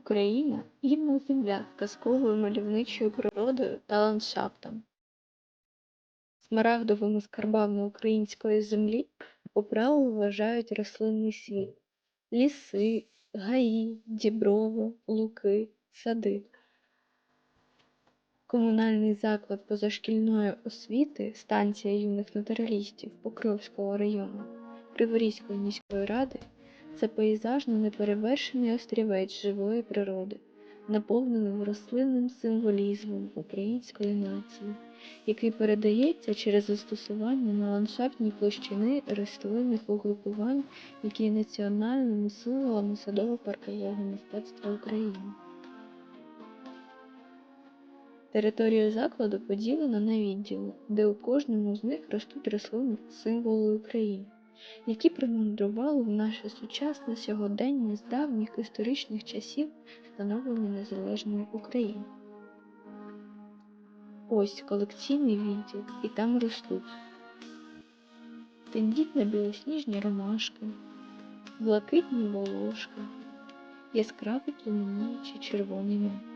Україна гідна земля з казковою мальовничою природою та ландшафтом. Смарагдовими скарбами української землі по вважають рослинний світ, ліси, гаї, діброви, луки, сади. Комунальний заклад позашкільної освіти станція юних натуралістів Покровського району Криворізької міської ради це пейзажно неперевершений острівець живої природи, наповнений рослинним символізмом української нації, який передається через застосування на ландшафтній площини рослинних угрупувань, які є національними символами садово-паркового мистецтва України. Територія закладу поділена на відділи, де у кожному з них ростуть рослини символи України, які примандрували в наше сучасне сьогодення з давніх історичних часів становлення незалежної України. Ось колекційний відділ, і там ростуть тендітно білосніжні ромашки, блакитні волошки, яскраві племінуючі червоний мак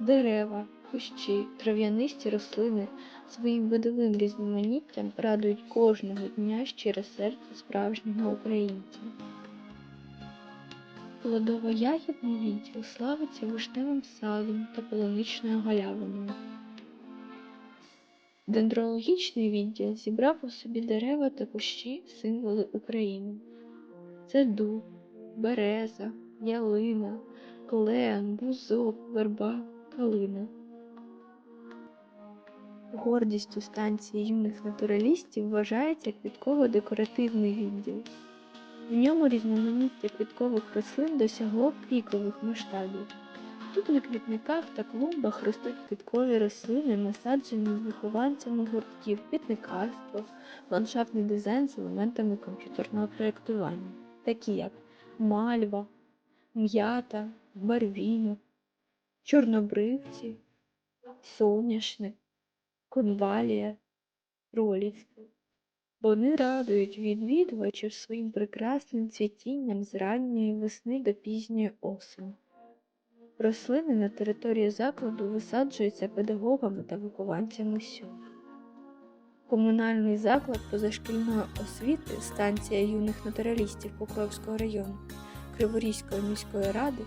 дерева, кущі, трав'янисті рослини своїм видовим різноманіттям радують кожного дня щире серце справжнього українця. Плодово-ягідний відділ славиться вишневим садом та полуничною галявиною. Дендрологічний відділ зібрав у собі дерева та кущі символи України. Це дуб, береза, ялина, клен, бузок, верба, калина. Гордістю станції юних натуралістів вважається квітково-декоративний відділ. В ньому різноманіття квіткових рослин досягло пікових масштабів. Тут на квітниках та клумбах ростуть квіткові рослини, насаджені вихованцями гуртків квітникарство, ландшафтний дизайн з елементами комп'ютерного проєктування, такі як мальва, м'ята, барвінок, чорнобривці, соняшник, конвалія, проліски. Вони радують відвідувачів своїм прекрасним цвітінням з ранньої весни до пізньої осені. Рослини на території закладу висаджуються педагогами та вихованцями сьому. Комунальний заклад позашкільної освіти станція юних натуралістів Покровського району Криворізької міської ради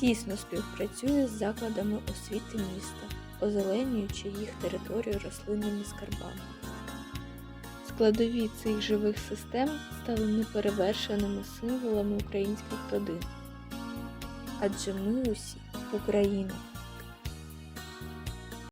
тісно співпрацює з закладами освіти міста, озеленюючи їх територію рослинними скарбами. Складові цих живих систем стали неперевершеними символами українських родин. Адже ми усі Україна.